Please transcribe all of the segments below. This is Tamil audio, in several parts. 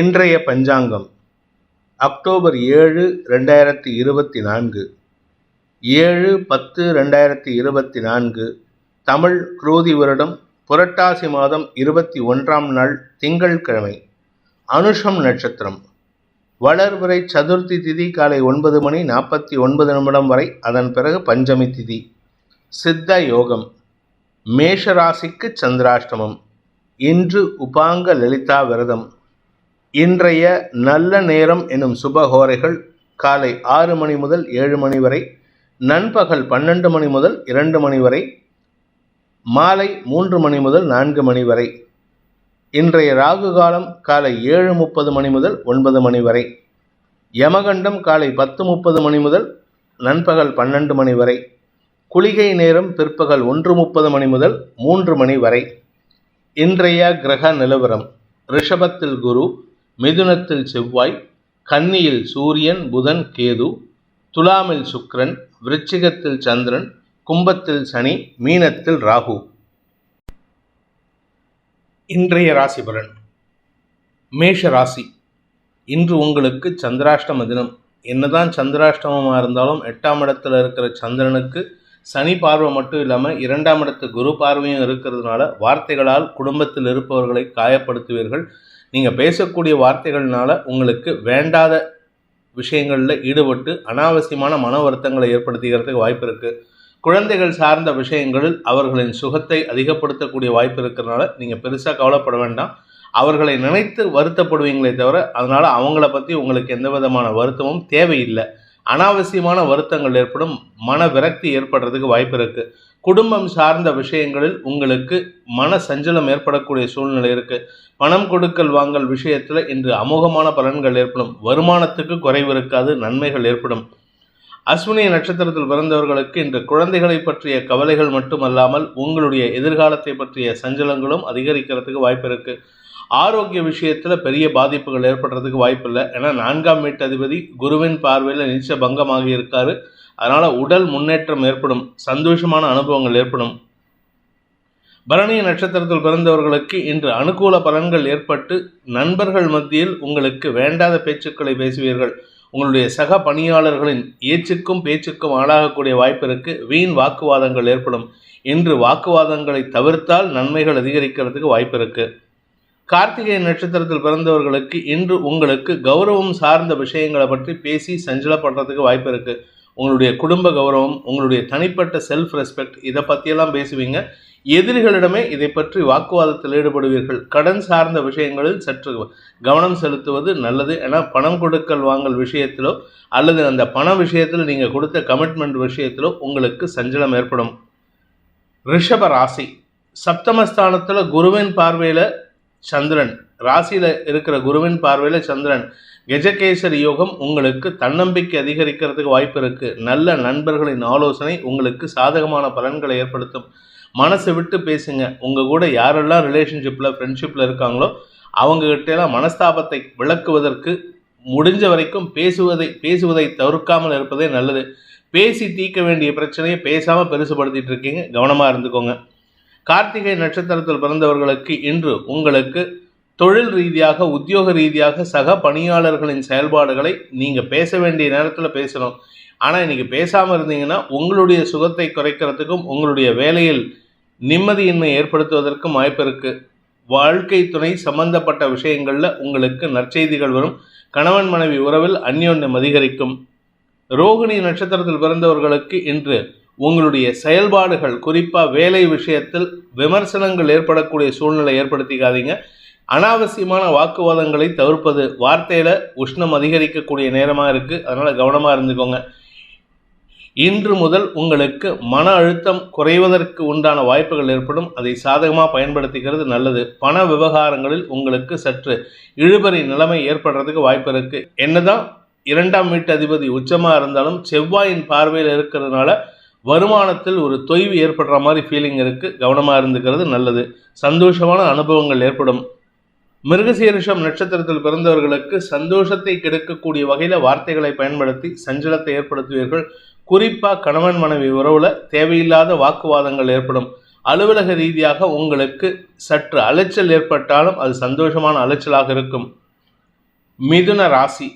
இன்றைய பஞ்சாங்கம் அக்டோபர் ஏழு ரெண்டாயிரத்தி இருபத்தி நான்கு. ஏழு பத்து ரெண்டாயிரத்தி இருபத்தி நான்கு. தமிழ் குரோதி வருடம் புரட்டாசி மாதம் இருபத்தி ஒன்றாம் நாள் திங்கட்கிழமை அனுஷம் நட்சத்திரம். வளர்வரை சதுர்த்தி திதி காலை ஒன்பது மணி நாற்பத்தி ஒன்பது நிமிடம் வரை அதன் பிறகு பஞ்சமி திதி. சித்த யோகம். மேஷராசிக்கு சந்திராஷ்டமம். இன்று உபாங்க லலிதா விரதம். இன்றைய நல்ல நேரம் எனும் சுபகோரைகள் காலை ஆறு மணி முதல் ஏழு மணி வரை நண்பகல் பன்னெண்டு மணி முதல் இரண்டு மணி வரை மாலை மூன்று மணி முதல் நான்கு மணி வரை இன்றைய ராகு காலம் காலை ஏழு முப்பது மணி முதல் ஒன்பது மணி வரை யமகண்டம் காலை பத்து முப்பது மணி முதல் நண்பகல் பன்னெண்டு மணி வரை குளிகை நேரம் பிற்பகல் ஒன்று முப்பது மணி முதல் மூன்று மணி வரை. இன்றைய கிரக நிலவரம் ரிஷபத்தில் குரு மிதுனத்தில் செவ்வாய் கன்னியில் சூரியன் புதன் கேது துலாமில் சுக்ரன் விருச்சிகத்தில் சந்திரன் கும்பத்தில் சனி மீனத்தில் ராகு. இன்றைய ராசி பலன். மேஷ ராசி. இன்று உங்களுக்கு சந்திராஷ்டம தினம். என்னதான் சந்திராஷ்டமமாக இருந்தாலும் எட்டாம் இடத்துல இருக்கிற சந்திரனுக்கு சனி பார்வை மட்டும் இல்லாமல் இரண்டாம் இடத்து குரு பார்வையும் இருக்கிறதுனால வார்த்தைகளால் குடும்பத்தில் இருப்பவர்களை காயப்படுத்துவீர்கள். நீங்கள் பேசக்கூடிய வார்த்தைகள்னால உங்களுக்கு வேண்டாத விஷயங்களில் ஈடுபட்டு அனாவசியமான மன வருத்தங்களை ஏற்படுத்திக்கிறதுக்கு வாய்ப்பு இருக்குது குழந்தைகள் சார்ந்த விஷயங்களில் அவர்களின் சுகத்தை அதிகப்படுத்தக்கூடிய வாய்ப்பு இருக்கிறதுனால நீங்கள் பெருசாக கவலைப்பட வேண்டாம். அவர்களை நினைத்து வருத்தப்படுவீங்களே தவிர அதனால் அவங்கள பற்றி உங்களுக்கு எந்த விதமான வருத்தமும் தேவையில்லை. அனாவசியமான வருத்தங்கள் ஏற்படும் மன விரக்தி ஏற்படுறதுக்கு வாய்ப்பு இருக்குது குடும்பம் சார்ந்த விஷயங்களில் உங்களுக்கு மன சஞ்சலம் ஏற்படக்கூடிய சூழ்நிலை இருக்குது பணம் கொடுக்கல் வாங்கல் விஷயத்தில் இன்று அமோகமான பலன்கள் ஏற்படும். வருமானத்துக்கு குறைவு இருக்காது நன்மைகள் ஏற்படும். அஸ்வினி நட்சத்திரத்தில் பிறந்தவர்களுக்கு இன்று குழந்தைகளை பற்றிய கவலைகள் மட்டுமல்லாமல் உங்களுடைய எதிர்காலத்தை பற்றிய சஞ்சலங்களும் அதிகரிக்கிறதுக்கு வாய்ப்பு இருக்குது ஆரோக்கிய விஷயத்தில் பெரிய பாதிப்புகள் ஏற்படுறதுக்கு வாய்ப்பு இல்லை. ஏன்னா நான்காம் வீட்டு அதிபதி குருவின் பார்வையில் நிச்சய பங்கமாகி இருக்காரு. அதனால் உடல் முன்னேற்றம் ஏற்படும் சந்தோஷமான அனுபவங்கள் ஏற்படும். பரணி நட்சத்திரத்தில் பிறந்தவர்களுக்கு இன்று அனுகூல பலன்கள் ஏற்பட்டு நண்பர்கள் மத்தியில் உங்களுக்கு வேண்டாத பேச்சுக்களை பேசுவீர்கள். உங்களுடைய சக பணியாளர்களின் ஏச்சுக்கும் பேச்சுக்கும் ஆளாகக்கூடிய வாய்ப்பிற்கு வீண் வாக்குவாதங்கள் ஏற்படும். இன்று வாக்குவாதங்களை தவிர்த்தால் நன்மைகள் அதிகரிக்கிறதுக்கு வாய்ப்பு இருக்கு கார்த்திகை நட்சத்திரத்தில் பிறந்தவர்களுக்கு இன்று உங்களுக்கு கௌரவம் சார்ந்த விஷயங்களை பற்றி பேசி சஞ்சலப்படுறதுக்கு வாய்ப்பு இருக்குது உங்களுடைய குடும்ப கௌரவம் உங்களுடைய தனிப்பட்ட செல்ஃப் ரெஸ்பெக்ட் இதை பற்றியெல்லாம் பேசுவீங்க. எதிரிகளிடமே இதை பற்றி வாக்குவாதத்தில் ஈடுபடுவீர்கள். கடன் சார்ந்த விஷயங்களில் சற்று கவனம் செலுத்துவது நல்லது. ஏன்னா பணம் கொடுக்கல் வாங்கல் விஷயத்திலோ அல்லது அந்த பண விஷயத்தில் நீங்கள் கொடுத்த கமிட்மெண்ட் விஷயத்திலோ உங்களுக்கு சஞ்சலம் ஏற்படும். ரிஷப ராசி. சப்தமஸ்தானத்தில் குருவின் பார்வையில் சந்திரன். ராசியில் இருக்கிற குருவின் பார்வையில் சந்திரன். கெஜகேசரி யோகம் உங்களுக்கு தன்னம்பிக்கை அதிகரிக்கிறதுக்கு வாய்ப்பு இருக்குது நல்ல நண்பர்களின் ஆலோசனை உங்களுக்கு சாதகமான பலன்களை ஏற்படுத்தும். மனசை விட்டு பேசுங்க. உங்கள் கூட யாரெல்லாம் ரிலேஷன்ஷிப்பில் ஃப்ரெண்ட்ஷிப்பில் இருக்காங்களோ அவங்ககிட்டலாம் மனஸ்தாபத்தை விளக்குவதற்கு முடிஞ்ச வரைக்கும் பேசுவதை பேசுவதை தவிர்க்காமல் இருப்பதே நல்லது. பேசி தீர்க்க வேண்டிய பிரச்சனையை பேசாமல் பெருசுபடுத்திட்டு இருக்கீங்க. கவனமாக இருந்துக்கோங்க. கார்த்திகை நட்சத்திரத்தில் பிறந்தவர்களுக்கு இன்று உங்களுக்கு தொழில் ரீதியாக உத்தியோக ரீதியாக சக பணியாளர்களின் செயல்பாடுகளை நீங்கள் பேச வேண்டிய நேரத்தில் பேசணும். ஆனால் இன்றைக்கி பேசாமல் இருந்தீங்கன்னா உங்களுடைய சுகத்தை குறைக்கிறதுக்கும் உங்களுடைய வேலையில் நிம்மதியின்மை ஏற்படுத்துவதற்கும் வாய்ப்பு இருக்குது வாழ்க்கை துணை சம்பந்தப்பட்ட விஷயங்களில் உங்களுக்கு நற்செய்திகள் வரும். கணவன் மனைவி உறவில் அந்யோன்யம் அதிகரிக்கும். ரோகிணி நட்சத்திரத்தில் பிறந்தவர்களுக்கு இன்று உங்களுடைய செயல்பாடுகள் குறிப்பாக வேலை விஷயத்தில் விமர்சனங்கள் ஏற்படக்கூடிய சூழ்நிலை ஏற்படுத்திக்காதீங்க. அனாவசியமான வாக்குவாதங்களை தவிர்ப்பது வார்த்தையில் உஷ்ணம் அதிகரிக்கக்கூடிய நேரமாக இருக்குது அதனால் கவனமாக இருந்துக்கோங்க. இன்று முதல் உங்களுக்கு மன அழுத்தம் குறைவதற்கு உண்டான வாய்ப்புகள் ஏற்படும். அதை சாதகமாக பயன்படுத்திக்கிறது நல்லது. பண விவகாரங்களில் உங்களுக்கு சற்று இழுபறி நிலைமை ஏற்படுறதுக்கு வாய்ப்பு இருக்குது என்னதான் இரண்டாம் வீட்டு அதிபதி உச்சமாக இருந்தாலும் செவ்வாயின் பார்வையில் இருக்கிறதுனால வருமானத்தில் ஒரு தொய்வு ஏற்படுற மாதிரி ஃபீலிங் இருக்குது கவனமாக இருந்துக்கிறது நல்லது. சந்தோஷமான அனுபவங்கள் ஏற்படும். மிருகசீரிஷம் நட்சத்திரத்தில் பிறந்தவர்களுக்கு சந்தோஷத்தை கெடுக்கக்கூடிய வகையில் வார்த்தைகளை பயன்படுத்தி சஞ்சலத்தை ஏற்படுத்துவீர்கள். குறிப்பாக கணவன் மனைவி உறவில் தேவையில்லாத வாக்குவாதங்கள் ஏற்படும். அலுவலக ரீதியாக உங்களுக்கு சற்று அலைச்சல் ஏற்பட்டாலும் அது சந்தோஷமான அலைச்சலாக இருக்கும். மிதுன ராசி.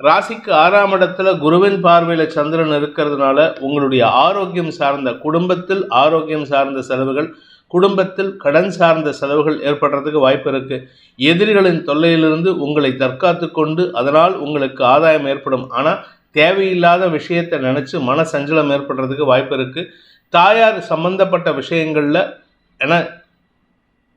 ராசிக்கு ஆறாம் இடத்துல குருவின் பார்வையில சந்திரன் இருக்கிறதுனால உங்களுடைய ஆரோக்கியம் சார்ந்த குடும்பத்தில் ஆரோக்கியம் சார்ந்த செலவுகள் குடும்பத்தில் கடன் சார்ந்த செலவுகள் ஏற்படுறதுக்கு வாய்ப்பு இருக்கு. எதிரிகளின் தொல்லையிலிருந்து உங்களை தற்காத்து கொண்டு அதனால் உங்களுக்கு ஆதாயம் ஏற்படும். ஆனால் தேவையில்லாத விஷயத்தை நினச்சி மன சஞ்சலம் ஏற்படுறதுக்கு வாய்ப்பு இருக்கு. தாயார் சம்பந்தப்பட்ட விஷயங்களில் என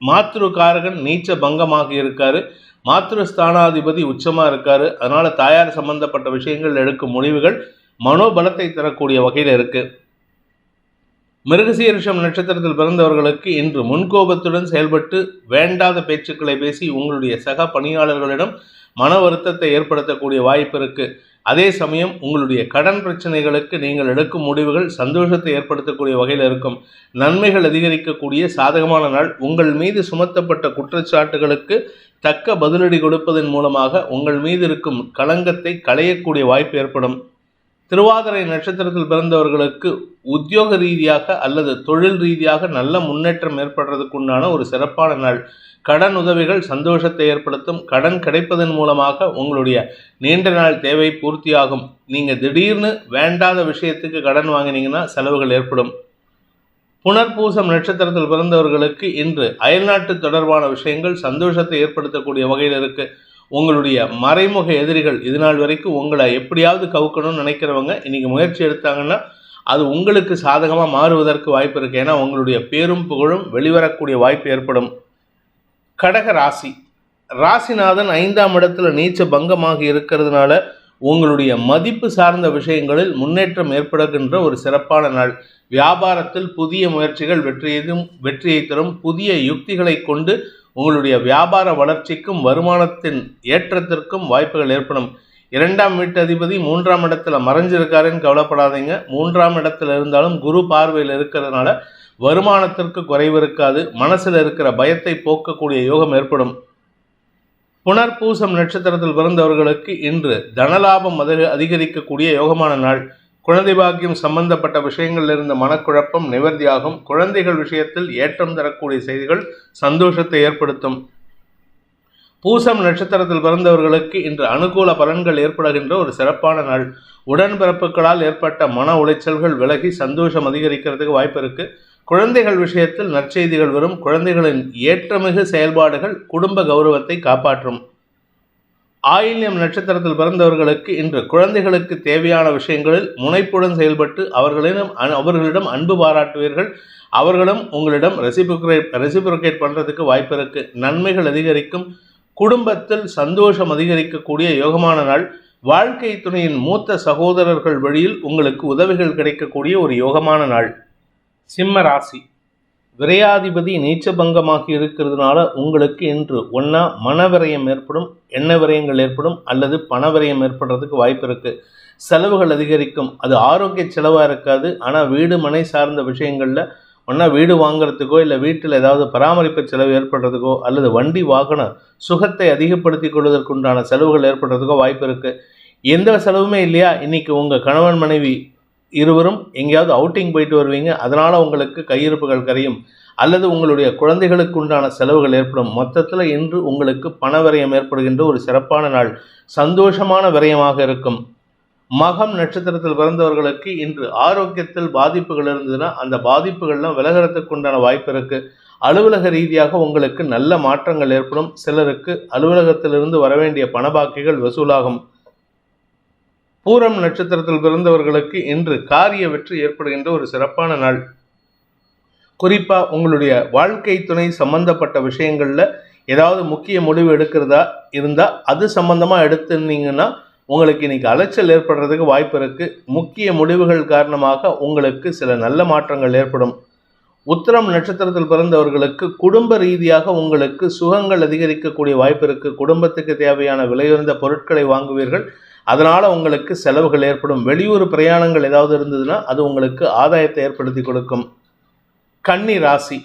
மாத்ருகாரகன் நீச்ச பங்கமாக இருக்காரு. மாத்ரு ஸ்தானாதிபதி உச்சமாக இருக்காரு. அதனால் தாயார் சம்பந்தப்பட்ட விஷயங்கள் எடுக்கும் முடிவுகள் மனோபலத்தை தரக்கூடிய வகையில் இருக்குது மிருகசீரிஷம் நட்சத்திரத்தில் பிறந்தவர்களுக்கு இன்று முன்கோபத்துடன் செயல்பட்டு வேண்டாத பேச்சுக்களை பேசி உங்களுடைய சக பணியாளர்களிடம் மன வருத்தத்தை ஏற்படுத்தக்கூடிய வாய்ப்பு இருக்கு. அதே சமயம் உங்களுடைய கடன் பிரச்சனைகளுக்கு நீங்கள் எடுக்கும் முடிவுகள் சந்தோஷத்தை ஏற்படுத்தக்கூடிய வகையில் இருக்கும். நன்மைகள் அதிகரிக்கக்கூடிய சாதகமான நாள். உங்கள் மீது சுமத்தப்பட்ட குற்றச்சாட்டுகளுக்கு தக்க பதிலடி கொடுப்பதன் மூலமாக உங்கள் மீது இருக்கும் களங்கத்தை களையக்கூடிய வாய்ப்பு ஏற்படும். திருவாதிரை நட்சத்திரத்தில் பிறந்தவர்களுக்கு உத்தியோக ரீதியாக அல்லது தொழில் ரீதியாக நல்ல முன்னேற்றம் ஏற்படுறதுக்கு உண்டான ஒரு சிறப்பான நாள். கடன் உதவிகள் சந்தோஷத்தை ஏற்படுத்தும். கடன் கிடைப்பதன் மூலமாக உங்களுடைய நீண்ட நாள் தேவை பூர்த்தியாகும். நீங்கள் திடீர்னு வேண்டாத விஷயத்துக்கு கடன் வாங்கினீங்கன்னா செலவுகள் ஏற்படும். புனர்பூசம் நட்சத்திரத்தில் பிறந்தவர்களுக்கு இன்று அயல்நாட்டு தொடர்பான விஷயங்கள் சந்தோஷத்தை ஏற்படுத்தக்கூடிய வகையில் இருக்குது உங்களுடைய மறைமுக எதிரிகள் இது நாள் வரைக்கும் உங்களை எப்படியாவது கவுக்கணும்னு நினைக்கிறவங்க இன்னைக்கு முயற்சி எடுத்தாங்கன்னா அது உங்களுக்கு சாதகமாக மாறுவதற்கு வாய்ப்பு இருக்கு. ஏன்னா உங்களுடைய பேரும் புகழும் வெளிவரக்கூடிய வாய்ப்பு ஏற்படும். கடக ராசி. ராசிநாதன் ஐந்தாம் இடத்துல நீச்ச பங்கமாக இருக்கிறதுனால உங்களுடைய மதிப்பு சார்ந்த விஷயங்களில் முன்னேற்றம் ஏற்படுகின்ற ஒரு சிறப்பான நாள். வியாபாரத்தில் புதிய முயற்சிகள் வெற்றியதும் வெற்றியை தரும் புதிய யுக்திகளை கொண்டு உங்களுடைய வியாபார வளர்ச்சிக்கும் வருமானத்தின் ஏற்றத்திற்கும் வாய்ப்புகள் ஏற்படும். இரண்டாம் வீட்டு அதிபதி மூன்றாம் இடத்துல மறைஞ்சிருக்காருன்னு கவலைப்படாதீங்க. மூன்றாம் இடத்துல இருந்தாலும் குரு பார்வையில் இருக்கிறதுனால வருமானத்திற்கு குறைவு இருக்காது. மனசில் இருக்கிற பயத்தை போக்கக்கூடிய யோகம் ஏற்படும். புனர்பூசம் நட்சத்திரத்தில் பிறந்தவர்களுக்கு இன்று தனலாபம் அதிக அதிகரிக்கக்கூடிய யோகமான நாள். குழந்தை பாக்கியம் சம்பந்தப்பட்ட விஷயங்களில் இருந்த மனக்குழப்பம் நிவர்த்தியாகும். குழந்தைகள் விஷயத்தில் ஏற்றம் தரக்கூடிய செய்திகள் சந்தோஷத்தை ஏற்படுத்தும். பூசம் நட்சத்திரத்தில் பிறந்தவர்களுக்கு இன்று அனுகூல பலன்கள் ஏற்படுகின்ற ஒரு சிறப்பான நாள். உடன்பிறப்புகளால் ஏற்பட்ட மன உளைச்சல்கள் விலகி சந்தோஷம் அதிகரிக்கிறதுக்கு வாய்ப்பு இருக்கு. குழந்தைகள் விஷயத்தில் நற்செய்திகள் வரும். குழந்தைகளின் ஏற்றமிகு செயல்பாடுகள் குடும்ப கௌரவத்தை காப்பாற்றும். ஆயில்யம் நட்சத்திரத்தில் பிறந்தவர்களுக்கு இன்று குழந்தைகளுக்கு தேவையான விஷயங்களில் முனைப்புடன் செயல்பட்டு அவர்களிடம் அவர்களிடம் அன்பு பாராட்டுவீர்கள். அவர்களும் உங்களிடம் ரெசிபிகுரேட் ரெசிபிரோகேட் பண்ணுறதுக்கு வாய்ப்பு இருக்குது நன்மைகள் அதிகரிக்கும். குடும்பத்தில் சந்தோஷம் அதிகரிக்கக்கூடிய யோகமான நாள். வாழ்க்கை துணையின் மூத்த சகோதரர்கள் வழியில் உங்களுக்கு உதவிகள் கிடைக்கக்கூடிய ஒரு யோகமான நாள். சிம்ம ராசி. விரையாதிபதி நீச்சபங்கமாகி இருக்கிறதுனால உங்களுக்கு இன்று ஒன்றா மனவிரயம் ஏற்படும் எண்ண விரயங்கள் ஏற்படும் அல்லது பண விரயம் ஏற்படுறதுக்கு வாய்ப்பு இருக்குது செலவுகள் அதிகரிக்கும். அது ஆரோக்கிய செலவாக இருக்காது. ஆனால் வீடு மனை சார்ந்த விஷயங்களில் ஒன்றா வீடு வாங்குறதுக்கோ இல்லை வீட்டில் ஏதாவது பராமரிப்பு செலவு ஏற்படுறதுக்கோ அல்லது வண்டி வாகன சுகத்தை அதிகப்படுத்தி கொள்வதற்குண்டான செலவுகள் ஏற்படுறதுக்கோ வாய்ப்பு இருக்குது எந்த செலவுமே இல்லையா? இன்றைக்கி உங்கள் கணவன் மனைவி இருவரும் எங்கேயாவது அவுட்டிங் போயிட்டு வருவீங்க. அதனால் உங்களுக்கு கையிருப்புகள் கரையும். அல்லது உங்களுடைய குழந்தைகளுக்கு உண்டான செலவுகள் ஏற்படும். மொத்தத்தில் இன்று உங்களுக்கு பண விரயம் ஏற்படுகின்ற ஒரு சிறப்பான நாள். சந்தோஷமான விரயமாக இருக்கும். மகம் நட்சத்திரத்தில் பிறந்தவர்களுக்கு இன்று ஆரோக்கியத்தில் பாதிப்புகள் இருந்ததுன்னா அந்த பாதிப்புகள்லாம் விலகிறதுக்கு உண்டான வாய்ப்பு இருக்குது அலுவலக ரீதியாக உங்களுக்கு நல்ல மாற்றங்கள் ஏற்படும். சிலருக்கு அலுவலகத்திலிருந்து வரவேண்டிய பணபாக்கிகள் வசூலாகும். பூரம் நட்சத்திரத்தில் பிறந்தவர்களுக்கு இன்று காரிய வெற்றி ஏற்படுகின்ற ஒரு சிறப்பான நாள். குறிப்பாக உங்களுடைய வாழ்க்கை துணை சம்பந்தப்பட்ட விஷயங்களில் ஏதாவது முக்கிய முடிவு எடுக்கிறதா இருந்தால் அது சம்பந்தமாக எடுத்துருந்தீங்கன்னா உங்களுக்கு இன்னைக்கு அலைச்சல் ஏற்படுறதுக்கு வாய்ப்பு இருக்குது முக்கிய முடிவுகள் காரணமாக உங்களுக்கு சில நல்ல மாற்றங்கள் ஏற்படும். உத்தரம் நட்சத்திரத்தில் பிறந்தவர்களுக்கு குடும்ப ரீதியாக உங்களுக்கு சுகங்கள் அதிகரிக்கக்கூடிய வாய்ப்பு இருக்குது குடும்பத்துக்கு தேவையான விலையுறந்த பொருட்களை வாங்குவீர்கள். அதனால் உங்களுக்கு செலவுகள் ஏற்படும். வெளியூர் பிரயாணங்கள் ஏதாவது இருந்ததுன்னா அது உங்களுக்கு ஆதாயத்தை ஏற்படுத்தி கொடுக்கும். கன்னி ராசி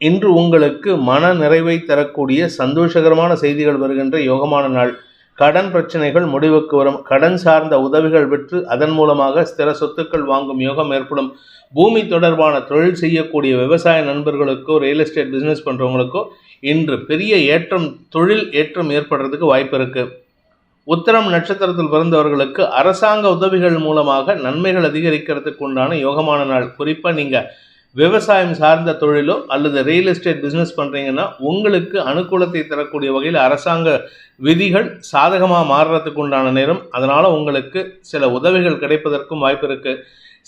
இன்று உங்களுக்கு மன நிறைவை தரக்கூடிய சந்தோஷகரமான செய்திகள் வருகின்ற யோகமான நாள். கடன் பிரச்சனைகள் முடிவுக்கு வரும். கடன் சார்ந்த உதவிகள் பெற்று அதன் மூலமாக ஸ்திர சொத்துக்கள் வாங்கும் யோகம் ஏற்படும். பூமி தொடர்பான தொழில் செய்யக்கூடிய விவசாய நண்பர்களுக்கோ ரியல் எஸ்டேட் பிஸ்னஸ் பண்ணுறவங்களுக்கோ இன்று பெரிய ஏற்றம் தொழில் ஏற்றம் ஏற்படுறதுக்கு வாய்ப்பு இருக்குது உத்தரம் நட்சத்திரத்தில் பிறந்தவர்களுக்கு அரசாங்க உதவிகள் மூலமாக நன்மைகள் அதிகரிக்கிறதுக்கு உண்டான யோகமான நாள். குறிப்பாக நீங்கள் விவசாயம் சார்ந்த தொழிலோ அல்லது ரியல் எஸ்டேட் பிஸ்னஸ் பண்ணுறீங்கன்னா உங்களுக்கு அனுகூலத்தை தரக்கூடிய வகையில் அரசாங்க விதிகள் சாதகமாக மாறுறதுக்கு உண்டான நேரம். அதனால் உங்களுக்கு சில உதவிகள் கிடைப்பதற்கும் வாய்ப்பு இருக்குது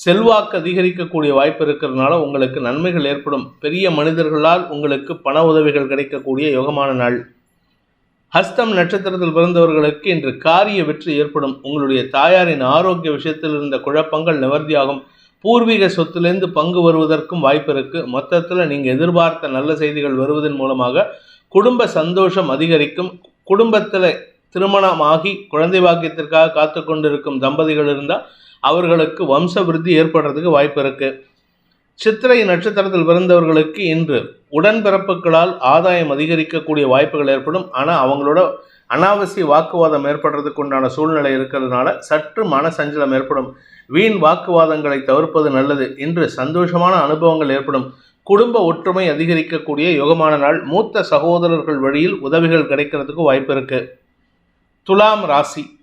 செல்வாக்கு அதிகரிக்கக்கூடிய வாய்ப்பு இருக்கிறதுனால உங்களுக்கு நன்மைகள் ஏற்படும். பெரிய மனிதர்களால் உங்களுக்கு பண உதவிகள் கிடைக்கக்கூடிய யோகமான நாள். ஹஸ்தம் நட்சத்திரத்தில் பிறந்தவர்களுக்கு இன்று காரிய வெற்றி ஏற்படும். உங்களுடைய தாயாரின் ஆரோக்கிய விஷயத்தில் இருந்த குழப்பங்கள் நிவர்த்தியாகும். பூர்வீக சொத்துலேருந்து பங்கு வருவதற்கும் வாய்ப்பு இருக்கு. மொத்தத்தில் நீங்கள் எதிர்பார்த்த நல்ல செய்திகள் வருவதன் மூலமாக குடும்ப சந்தோஷம் அதிகரிக்கும். குடும்பத்தில் திருமணமாகி குழந்தை பாக்கியத்திற்காக காத்து கொண்டிருக்கும் தம்பதிகள் இருந்தால் அவர்களுக்கு வம்ச விருத்தி ஏற்படுறதுக்கு வாய்ப்பு இருக்குது சித்திரை நட்சத்திரத்தில் பிறந்தவர்களுக்கு இன்று உடன்பிறப்புகளால் ஆதாயம் அதிகரிக்கக்கூடிய வாய்ப்புகள் ஏற்படும். ஆனால் அவங்களோட அனாவசிய வாக்குவாதம் ஏற்படுறதுக்கு உண்டான சூழ்நிலை இருக்கிறதுனால சற்று மன சஞ்சலம் ஏற்படும். வீண் வாக்குவாதங்களை தவிர்ப்பது நல்லது. இன்று சந்தோஷமான அனுபவங்கள் ஏற்படும். குடும்ப ஒற்றுமை அதிகரிக்கக்கூடிய யோகமான நாள். மூத்த சகோதரர்கள் வழியில் உதவிகள் கிடைக்கிறதுக்கு வாய்ப்பு இருக்கு. துலாம் ராசி.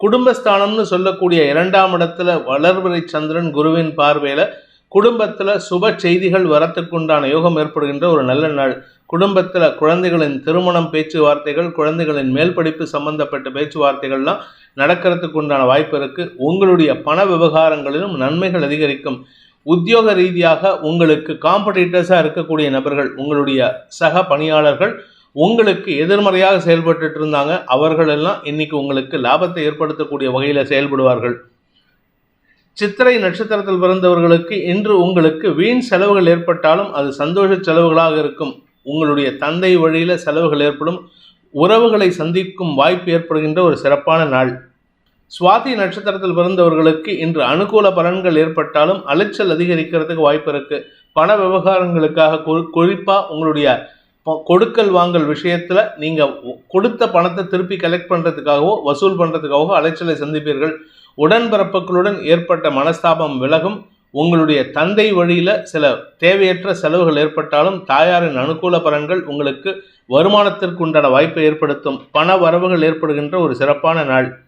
குடும்பஸ்தானம்னு சொல்லக்கூடிய இரண்டாம் இடத்துல வளர்வரை சந்திரன் குருவின் பார்வையில் குடும்பத்தில் சுப செய்திகள் வரத்துக்குண்டான யோகம் ஏற்படுகின்ற ஒரு நல்ல நாள். குடும்பத்தில் குழந்தைகளின் திருமணம் பேச்சுவார்த்தைகள் குழந்தைகளின் மேல் படிப்பு சம்பந்தப்பட்ட பேச்சுவார்த்தைகள்லாம் நடக்கிறதுக்கு உண்டான வாய்ப்பு இருக்குது உங்களுடைய பண விவகாரங்களிலும் நன்மைகள் அதிகரிக்கும். உத்தியோக ரீதியாக உங்களுக்கு காம்படிட்டர்ஸாக இருக்கக்கூடிய நபர்கள் உங்களுடைய சக பணியாளர்கள் உங்களுக்கு எதிர்மறையாக செயல்பட்டு இருந்தாங்க. அவர்களெல்லாம் இன்னைக்கு உங்களுக்கு லாபத்தை ஏற்படுத்தக்கூடிய வகையில் செயல்படுவார்கள். சித்திரை நட்சத்திரத்தில் பிறந்தவர்களுக்கு இன்று உங்களுக்கு வீண் செலவுகள் ஏற்பட்டாலும் அது சந்தோஷ செலவுகளாக இருக்கும். உங்களுடைய தந்தை வழியில் செலவுகள் ஏற்படும். உறவுகளை சந்திக்கும் வாய்ப்பு ஏற்படுகின்ற ஒரு சிறப்பான நாள். சுவாதி நட்சத்திரத்தில் பிறந்தவர்களுக்கு இன்று அனுகூல பலன்கள் ஏற்பட்டாலும் அலைச்சல் அதிகரிக்கிறதுக்கு வாய்ப்பு இருக்கு. பண விவகாரங்களுக்காக குறிப்பாக உங்களுடைய கொடுக்கல் வாங்கல் விஷயத்தில் நீங்கள் கொடுத்த பணத்தை திருப்பி கலெக்ட் பண்ணுறதுக்காகவோ வசூல் பண்ணுறதுக்காகவோ அலைச்சலை சந்திப்பீர்கள். உடன்பிறப்புகளுடன் ஏற்பட்ட மனஸ்தாபம் விலகும். உங்களுடைய தந்தை வழியில் சில தேவையற்ற செலவுகள் ஏற்பட்டாலும் தாயாரின் அனுகூல பலன்கள் உங்களுக்கு வருமானத்திற்கு உண்டான வாய்ப்பை ஏற்படுத்தும். பண வரவுகள் ஏற்படுகின்ற ஒரு சிறப்பான நாள்.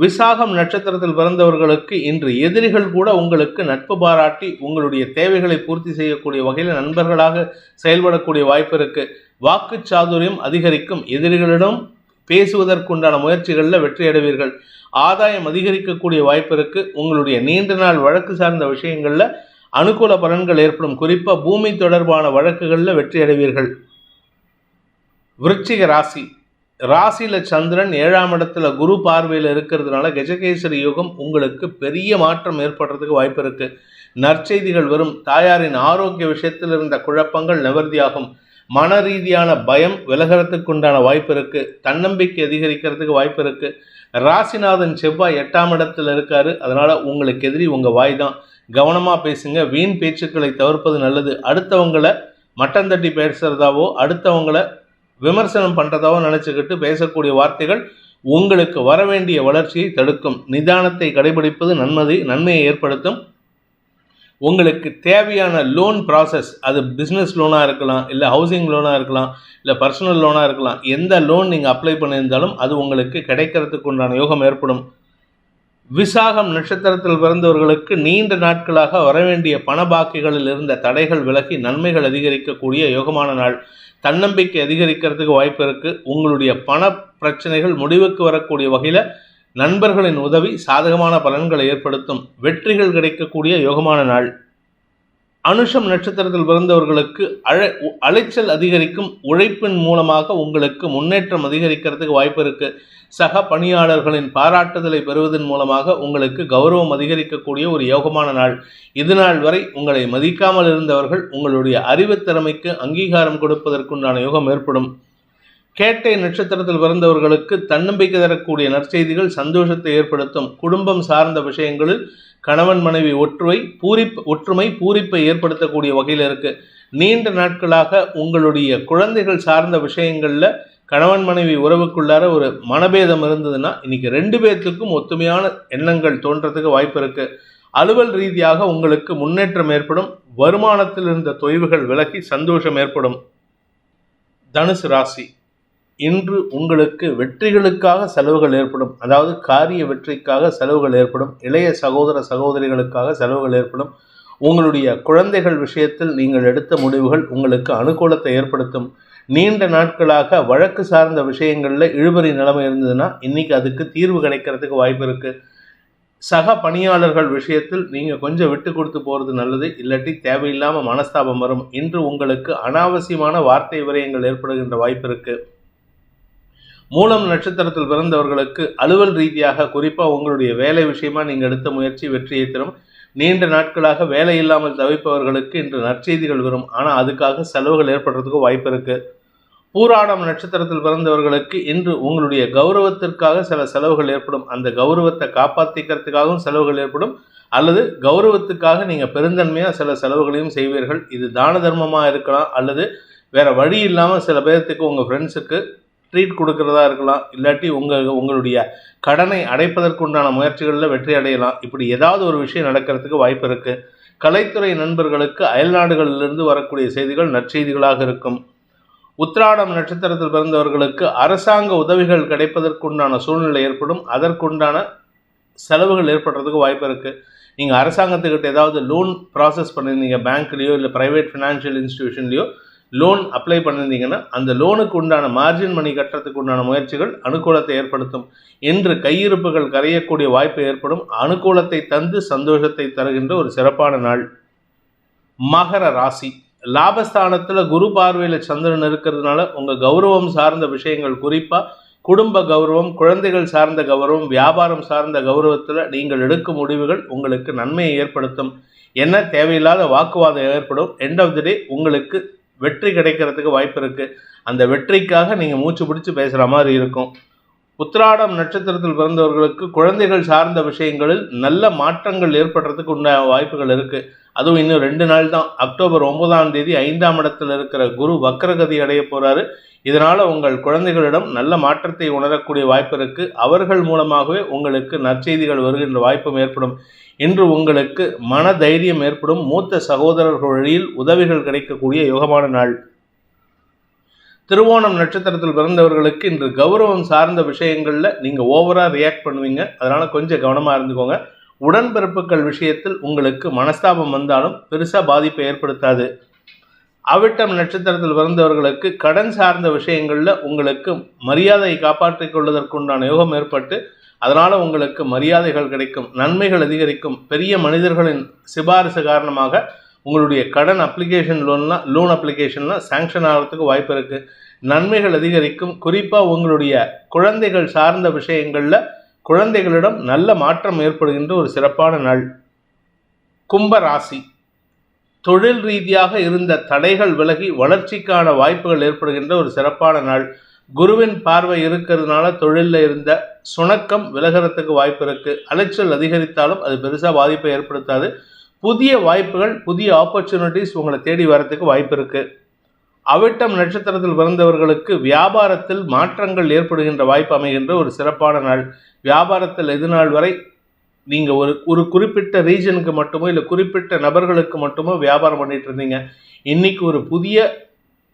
விசாகம் நட்சத்திரத்தில் பிறந்தவர்களுக்கு இன்று எதிரிகள் கூட உங்களுக்கு நட்பு பாராட்டி உங்களுடைய தேவைகளை பூர்த்தி செய்யக்கூடிய வகையில் நண்பர்களாக செயல்படக்கூடிய வாய்ப்பு இருக்கு. வாக்கு சாதுரியம் அதிகரிக்கும். எதிரிகளிடம் பேசுவதற்குண்டான முயற்சிகளில் வெற்றி அடைவீர்கள். ஆதாயம் அதிகரிக்கக்கூடிய வாய்ப்பு உங்களுடைய நீண்ட நாள் வழக்கு சார்ந்த விஷயங்களில் அனுகூல பலன்கள் ஏற்படும். குறிப்பாக பூமி தொடர்பான வழக்குகளில் வெற்றி அடைவீர்கள். விருச்சிக ராசி. ராசியில் சந்திரன் ஏழாம் இடத்துல குரு பார்வையில் இருக்கிறதுனால கஜகேசரி யோகம் உங்களுக்கு பெரிய மாற்றம் ஏற்படுறதுக்கு வாய்ப்பு இருக்குது நற்செய்திகள் வரும். தாயாரின் ஆரோக்கிய விஷயத்தில் இருந்த குழப்பங்கள் நிவர்த்தியாகும். மன ரீதியான பயம் விலகிறதுக்கு உண்டான வாய்ப்பு இருக்கு. தன்னம்பிக்கை அதிகரிக்கிறதுக்கு வாய்ப்பு இருக்கு. ராசிநாதன் செவ்வாய் எட்டாம் இடத்துல இருக்காரு. அதனால உங்களுக்கு எதிரி உங்க வாய் தான். கவனமா பேசுங்க. வீண் பேச்சுக்களை தவிர்ப்பது நல்லது. அடுத்தவங்களை மட்டம் தட்டி பேசுறதாவோ அடுத்தவங்களை விமர்சனம் பண்ணுறதாவோ நினச்சிக்கிட்டு பேசக்கூடிய வார்த்தைகள் உங்களுக்கு வர வேண்டிய வளர்ச்சியை தடுக்கும். நிதானத்தை கடைபிடிப்பது நன்மதி நன்மையை ஏற்படுத்தும். உங்களுக்கு தேவையான லோன் ப்ராசஸ் அது பிஸ்னஸ் லோனாக இருக்கலாம் இல்லை ஹவுசிங் லோனாக இருக்கலாம் இல்லை பர்சனல் லோனாக இருக்கலாம் எந்த லோன் நீங்கள் அப்ளை பண்ணியிருந்தாலும் அது உங்களுக்கு கிடைக்கிறதுக்கு உண்டான யோகம் ஏற்படும். விசாகம் நட்சத்திரத்தில் பிறந்தவர்களுக்கு நீண்ட நாட்களாக வரவேண்டிய பண பாக்கிகளில் இருந்த தடைகள் விலகி நன்மைகள் அதிகரிக்கக்கூடிய யோகமான நாள். தன்னம்பிக்கை அதிகரிக்கிறதுக்கு வாய்ப்பு இருக்குது உங்களுடைய பண பிரச்சனைகள் முடிவுக்கு வரக்கூடிய வகையில் நண்பர்களின் உதவி சாதகமான பலன்களை ஏற்படுத்தும் வெற்றிகள் கிடைக்கக்கூடிய யோகமான நாள். அனுஷம் நட்சத்திரத்தில் பிறந்தவர்களுக்கு அழ அலைச்சல் அதிகரிக்கும் உழைப்பின் மூலமாக உங்களுக்கு முன்னேற்றம் அதிகரிக்கிறதுக்கு வாய்ப்பு இருக்கு. சக பணியாளர்களின் பாராட்டுதலை பெறுவதன் மூலமாக உங்களுக்கு கௌரவம் அதிகரிக்கக்கூடிய ஒரு யோகமான நாள். இது நாள் வரை உங்களை மதிக்காமல் இருந்தவர்கள் உங்களுடைய அறிவுத்திறமைக்கு அங்கீகாரம் கொடுப்பதற்குண்டான யோகம் ஏற்படும். கேட்டை நட்சத்திரத்தில் பிறந்தவர்களுக்கு தன்னம்பிக்கை தரக்கூடிய நற்செய்திகள் சந்தோஷத்தை ஏற்படுத்தும். குடும்பம் சார்ந்த விஷயங்களில் கணவன் மனைவி ஒற்றுமை பூரிப்பு ஒற்றுமை பூரிப்பை ஏற்படுத்தக்கூடிய வகையில் இருக்கு. நீண்ட நாட்களாக உங்களுடைய குழந்தைகள் சார்ந்த விஷயங்களில் கணவன் மனைவி உறவுக்குள்ளார ஒரு மனபேதம் இருந்ததுன்னா இன்னைக்கு ரெண்டு பேர்த்துக்கும் ஒத்துமையான எண்ணங்கள் தோன்றதுக்கு வாய்ப்பு இருக்கு. அலுவல் ரீதியாக உங்களுக்கு முன்னேற்றம் ஏற்படும். வருமானத்தில் இருந்த தொய்வுகள் விலகி சந்தோஷம் ஏற்படும். தனுசு ராசி. இன்று உங்களுக்கு வெற்றிகளுக்காக செலவுகள் ஏற்படும். அதாவது காரிய வெற்றிக்காக செலவுகள் ஏற்படும். இளைய சகோதர சகோதரிகளுக்காக செலவுகள் ஏற்படும். உங்களுடைய குழந்தைகள் விஷயத்தில் நீங்கள் எடுத்த முடிவுகள் உங்களுக்கு அனுகூலத்தை ஏற்படுத்தும். நீண்ட நாட்களாக வழக்கு சார்ந்த விஷயங்களில் இழுபறி நிலைமை இருந்ததுன்னா இன்னைக்கு அதுக்கு தீர்வு கிடைக்கிறதுக்கு வாய்ப்பு இருக்குது சக பணியாளர்கள் விஷயத்தில் நீங்கள் கொஞ்சம் விட்டு கொடுத்து போகிறது நல்லது. இல்லாட்டி தேவையில்லாமல் மனஸ்தாபம் வரும். இன்று உங்களுக்கு அனாவசியமான வார்த்தை விரயங்கள் ஏற்படுகின்ற வாய்ப்பு இருக்குது மூலம் நட்சத்திரத்தில் பிறந்தவர்களுக்கு அலுவல் ரீதியாக குறிப்பாக உங்களுடைய வேலை விஷயமா நீங்கள் எடுத்த முயற்சி வெற்றியை தரும் நீண்ட நாட்களாக வேலை இல்லாமல் தவிப்பவர்களுக்கு இன்று நற்செய்திகள் வரும். ஆனால் அதுக்காக செலவுகள் ஏற்படுறதுக்கு வாய்ப்பு இருக்கு. பூராடம் நட்சத்திரத்தில் பிறந்தவர்களுக்கு இன்று உங்களுடைய கௌரவத்திற்காக சில செலவுகள் ஏற்படும். அந்த கௌரவத்தை காப்பாற்றிக்கிறதுக்காகவும் செலவுகள் ஏற்படும். அல்லது கௌரவத்துக்காக நீங்கள் பெருந்தன்மையாக சில செலவுகளையும் செய்வீர்கள். இது தான தர்மமாக இருக்கலாம். அல்லது வேற வழி இல்லாமல் சில பேர்த்துக்கு உங்கள் ஃப்ரெண்ட்ஸுக்கு ட்ரீட் கொடுக்கறதா இருக்கலாம் இல்லாட்டி உங்கள் உங்களுடைய கடனை அடைப்பதற்குண்டான முயற்சிகளில் வெற்றி அடையலாம். இப்படி ஏதாவது ஒரு விஷயம் நடக்கிறதுக்கு வாய்ப்பு இருக்குது கலைத்துறை நண்பர்களுக்கு அயல்நாடுகளிலிருந்து வரக்கூடிய செய்திகள் நற்செய்திகளாக இருக்கும். உத்ராடம் நட்சத்திரத்தில் பிறந்தவர்களுக்கு அரசாங்க உதவிகள் கிடைப்பதற்குண்டான சூழ்நிலை ஏற்படும். அதற்குண்டான செலவுகள் ஏற்படுறதுக்கு வாய்ப்பு இருக்குது நீங்கள் அரசாங்கத்துக்கிட்ட ஏதாவது லோன் ப்ராசஸ் பண்ணியிருந்தீங்க பேங்க்லேயோ இல்லை ப்ரைவேட் ஃபினான்ஷியல் இன்ஸ்டிடியூஷன்லேயோ லோன் அப்ளை பண்ணியிருந்தீங்கன்னா அந்த லோனுக்கு உண்டான மார்ஜின் மணி கட்டுறதுக்கு உண்டான முயற்சிகள் அனுகூலத்தை ஏற்படுத்தும். என்று கையிருப்புகள் கரையக்கூடிய வாய்ப்பு ஏற்படும். அனுகூலத்தை தந்து சந்தோஷத்தை தருகின்ற ஒரு சிறப்பான நாள். மகர ராசி. லாபஸ்தானத்தில் குரு பார்வையில் சந்திரன் இருக்கிறதுனால உங்கள் கௌரவம் சார்ந்த விஷயங்கள் குறிப்பாக குடும்ப கௌரவம் குழந்தைகள் சார்ந்த கௌரவம் வியாபாரம் சார்ந்த கௌரவத்தில் நீங்கள் எடுக்கும் முடிவுகள் உங்களுக்கு நன்மையை ஏற்படுத்தும். என்ன தேவையில்லாத வாக்குவாதம் ஏற்படும். எண்ட் ஆஃப் தி டே உங்களுக்கு வெற்றி கிடைக்கிறதுக்கு வாய்ப்பு இருக்குது அந்த வெற்றிக்காக நீங்கள் மூச்சு பிடிச்சி பேசுகிற மாதிரி இருக்கும். உத்திராடம் நட்சத்திரத்தில் பிறந்தவர்களுக்கு குழந்தைகள் சார்ந்த விஷயங்களில் நல்ல மாற்றங்கள் ஏற்படுறதுக்கு உண்டான வாய்ப்புகள் இருக்குது அதுவும் இன்னும் ரெண்டு நாள் தான். அக்டோபர் ஒன்பதாம் தேதி ஐந்தாம் இடத்தில் இருக்கிற குரு வக்கரகதி அடைய போகிறாரு இதனால் உங்கள் குழந்தைகளிடம் நல்ல மாற்றத்தை உணரக்கூடிய வாய்ப்பு இருக்கு. அவர்கள் மூலமாகவே உங்களுக்கு நற்செய்திகள் வருகின்ற வாய்ப்பும் ஏற்படும். இன்று உங்களுக்கு மன தைரியம் ஏற்படும். மூத்த சகோதரர்கள் வழியில் உதவிகள் கிடைக்கக்கூடிய யோகமான நாள். திருவோணம் நட்சத்திரத்தில் பிறந்தவர்களுக்கு இன்று கௌரவம் சார்ந்த விஷயங்களில் நீங்கள் ஓவராக ரியாக்ட் பண்ணுவீங்க. அதனால் கொஞ்சம் கவனமாக இருந்துக்கோங்க. உடன்பிறப்புகள் விஷயத்தில் உங்களுக்கு மனஸ்தாபம் வந்தாலும் பெருசாக பாதிப்பை ஏற்படுத்தாது. அவிட்டம் நட்சத்திரத்தில் பிறந்தவர்களுக்கு கடன் சார்ந்த விஷயங்களில் உங்களுக்கு மரியாதையை காப்பாற்றிக் கொள்வதற்குண்டான யோகம் ஏற்பட்டு அதனால் உங்களுக்கு மரியாதைகள் கிடைக்கும் நன்மைகள் அதிகரிக்கும். பெரிய மனிதர்களின் சிபாரிசு காரணமாக உங்களுடைய கடன் அப்ளிகேஷன் லோன்லாம் லோன் அப்ளிகேஷன்லாம் சேங்ஷன் ஆகிறதுக்கு வாய்ப்பு இருக்குது நன்மைகள் அதிகரிக்கும். குறிப்பாக உங்களுடைய குழந்தைகள் சார்ந்த விஷயங்களில் குழந்தைகளிடம் நல்ல மாற்றம் ஏற்படுகின்ற ஒரு சிறப்பான நாள். கும்ப ராசி. தொழில் ரீதியாக இருந்த தடைகள் விலகி வளர்ச்சிக்கான வாய்ப்புகள் ஏற்படுகின்ற ஒரு சிறப்பான நாள். குருவின் பார்வை இருக்கிறதுனால தொழிலில் இருந்த சுணக்கம் விலகிறதுக்கு வாய்ப்பு இருக்குது அலைச்சல் அதிகரித்தாலும் அது பெருசாக பாதிப்பை ஏற்படுத்தாது. புதிய வாய்ப்புகள் புதிய ஆப்பர்ச்சுனிட்டிஸ் உங்களை தேடி வரத்துக்கு வாய்ப்பு இருக்குது அவிட்டம் நட்சத்திரத்தில் பிறந்தவர்களுக்கு வியாபாரத்தில் மாற்றங்கள் ஏற்படுகின்ற வாய்ப்பு அமைகின்ற ஒரு சிறப்பான நாள். வியாபாரத்தில் எது நாள் வரை நீங்கள் ஒரு ஒரு குறிப்பிட்ட ரீஜனுக்கு மட்டுமோ இல்லை குறிப்பிட்ட நபர்களுக்கு மட்டுமோ வியாபாரம் பண்ணிட்டு இருந்தீங்க. இன்னைக்கு ஒரு புதிய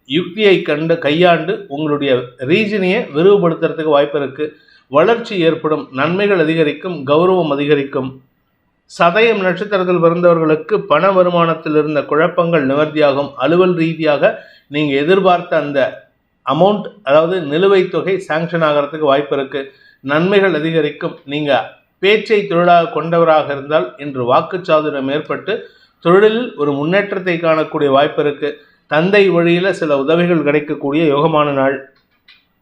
யுக்தியை கண்டு கையாண்டு உங்களுடைய ரீஜனையே விரிவுபடுத்துறதுக்கு வாய்ப்பு இருக்குது வளர்ச்சி ஏற்படும் நன்மைகள் அதிகரிக்கும் கௌரவம் அதிகரிக்கும். சதயம் நட்சத்திரத்தில் பிறந்தவர்களுக்கு பண வருமானத்தில் இருந்த குழப்பங்கள் நிவர்த்தியாகும். அலுவல் ரீதியாக நீங்கள் எதிர்பார்த்த அந்த அமௌண்ட் அதாவது நிலுவைத் தொகை சாங்ஷன் ஆகிறதுக்கு வாய்ப்பு இருக்குது நன்மைகள் அதிகரிக்கும். நீங்கள் பேச்சை தொழிலாக கொண்டவராக இருந்தால் இன்று வாக்குச்சாதுரம் ஏற்பட்டு தொழிலில் ஒரு முன்னேற்றத்தை காணக்கூடிய வாய்ப்பு இருக்குது தந்தை வழியில் சில உதவிகள் கிடைக்கக்கூடிய யோகமான நாள்.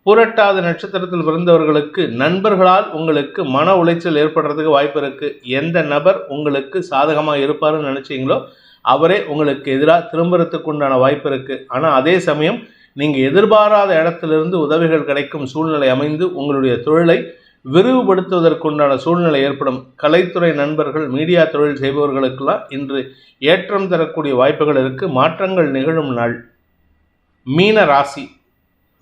புரட்டாத நட்சத்திரத்தில் பிறந்தவர்களுக்கு நண்பர்களால் உங்களுக்கு மன உளைச்சல் ஏற்படுறதுக்கு வாய்ப்பு இருக்குது எந்த நபர் உங்களுக்கு சாதகமாக இருப்பாருன்னு நினைச்சீங்களோ அவரே உங்களுக்கு எதிராக திரும்புறதுக்கு உண்டான வாய்ப்பு இருக்குது ஆனால் அதே சமயம் நீங்கள் எதிர்பாராத இடத்திலிருந்து உதவிகள் கிடைக்கும் சூழ்நிலை அமைந்து உங்களுடைய தொழிலை விரிவுபடுத்துவதற்குண்டான சூழ்நிலை ஏற்படும். கலைத்துறை நண்பர்கள் மீடியா தொழில் செய்பவர்களுக்கெல்லாம் இன்று ஏற்றம் தரக்கூடிய வாய்ப்புகள் இருக்குது மாற்றங்கள் நிகழும் நாள். மீன ராசி.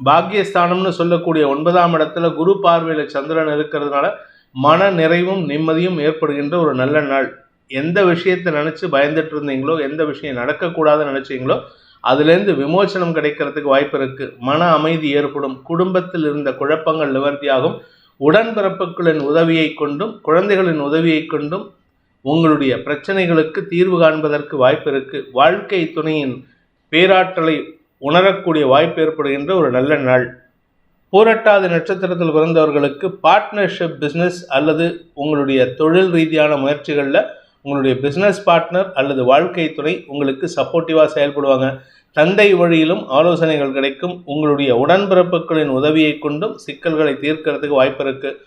பாக்கியஸ்தானம்னு சொல்லக்கூடிய ஒன்பதாம் இடத்துல குரு பார்வையில் சந்திரன் இருக்கிறதுனால மன நிறைவும் நிம்மதியும் ஏற்படுகின்ற ஒரு நல்ல நாள். எந்த விஷயத்தை நினச்சி பயந்துட்டு இருந்தீங்களோ எந்த விஷயம் நடக்கக்கூடாதுன்னு நினச்சிங்களோ அதுலேருந்து விமோசனம் கிடைக்கிறதுக்கு வாய்ப்பு இருக்குது மன அமைதி ஏற்படும். குடும்பத்தில் இருந்த குழப்பங்கள் நிவர்த்தியாகும். உடன்பிறப்புகளின் உதவியை கொண்டும் குழந்தைகளின் உதவியை கொண்டும் உங்களுடைய பிரச்சனைகளுக்கு தீர்வு காண்பதற்கு வாய்ப்பு இருக்குது வாழ்க்கை துணையின் பேராற்றலை உணரக்கூடிய வாய்ப்பு ஏற்படுகின்ற ஒரு நல்ல நாள். பூரட்டாதி நட்சத்திரத்தில் பிறந்தவர்களுக்கு பார்ட்னர்ஷிப் பிஸ்னஸ் அல்லது உங்களுடைய தொழில் ரீதியான முயற்சிகளில் உங்களுடைய பிஸ்னஸ் பார்ட்னர் அல்லது வாழ்க்கை துணை உங்களுக்கு சப்போர்ட்டிவாக செயல்படுவாங்க. தந்தை வழியிலும் ஆலோசனைகள் கிடைக்கும். உங்களுடைய உடன்பிறப்புகளின் உதவியை கொண்டும் சிக்கல்களை தீர்க்கிறதுக்கு வாய்ப்பு இருக்குது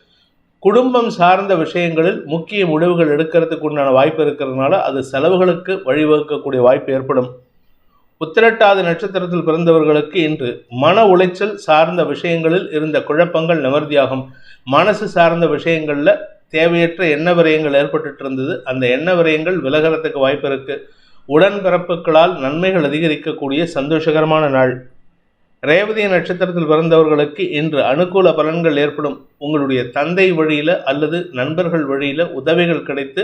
குடும்பம் சார்ந்த விஷயங்களில் முக்கிய முடிவுகள் எடுக்கிறதுக்கு உண்டான வாய்ப்பு இருக்கிறதுனால அது செலவுகளுக்கு வழிவகுக்கக்கூடிய வாய்ப்பு ஏற்படும். உத்திரட்டாதி நட்சத்திரத்தில் பிறந்தவர்களுக்கு இன்று மன உளைச்சல் சார்ந்த விஷயங்களில் இருந்த குழப்பங்கள் நிவர்த்தியாகும். மனசு சார்ந்த விஷயங்களில் தேவையற்ற எண்ண விரயங்கள் ஏற்பட்டு இருந்தது. அந்த எண்ண விரயங்கள் விலகிறதுக்கு வாய்ப்பு இருக்குது உடன்பிறப்புகளால் நன்மைகள் அதிகரிக்கக்கூடிய சந்தோஷகரமான நாள். ரேவதி நட்சத்திரத்தில் பிறந்தவர்களுக்கு இன்று அனுகூல பலன்கள் ஏற்படும். உங்களுடைய தந்தை வழியில் அல்லது நண்பர்கள் வழியில் உதவிகள் கிடைத்து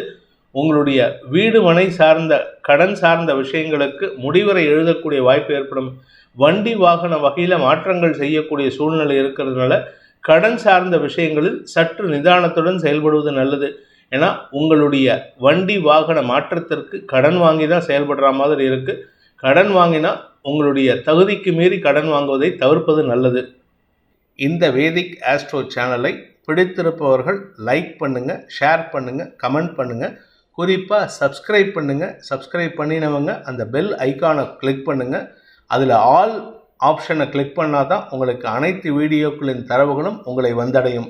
உங்களுடைய வீடு மனை சார்ந்த கடன் சார்ந்த விஷயங்களுக்கு முடிவரை எழுதக்கூடிய வாய்ப்பு ஏற்படும். வண்டி வாகன வகையில் மாற்றங்கள் செய்யக்கூடிய சூழ்நிலை இருக்கிறதுனால கடன் சார்ந்த விஷயங்களில் சற்று நிதானத்துடன் செயல்படுவது நல்லது. ஏன்னா உங்களுடைய வண்டி வாகன மாற்றத்திற்கு கடன் வாங்கி தான் செயல்படுற மாதிரி இருக்குது கடன் வாங்கினா உங்களுடைய தகுதிக்கு மீறி கடன் வாங்குவதை தவிர்ப்பது நல்லது. இந்த வேதிக் ஆஸ்ட்ரோ சேனலை பிடித்திருப்பவர்கள் லைக் பண்ணுங்கள் ஷேர் பண்ணுங்கள் கமெண்ட் பண்ணுங்கள் குறிப்பாக சப்ஸ்கிரைப் பண்ணுங்கள் சப்ஸ்கிரைப் பண்ணினவங்க அந்த பெல் ஐக்கானை கிளிக் பண்ணுங்கள் அதில் ஆல் ஆப்ஷனை கிளிக் பண்ணால் தான் உங்களுக்கு அனைத்து வீடியோக்களின் தரவுகளும் உங்களை வந்தடையும்.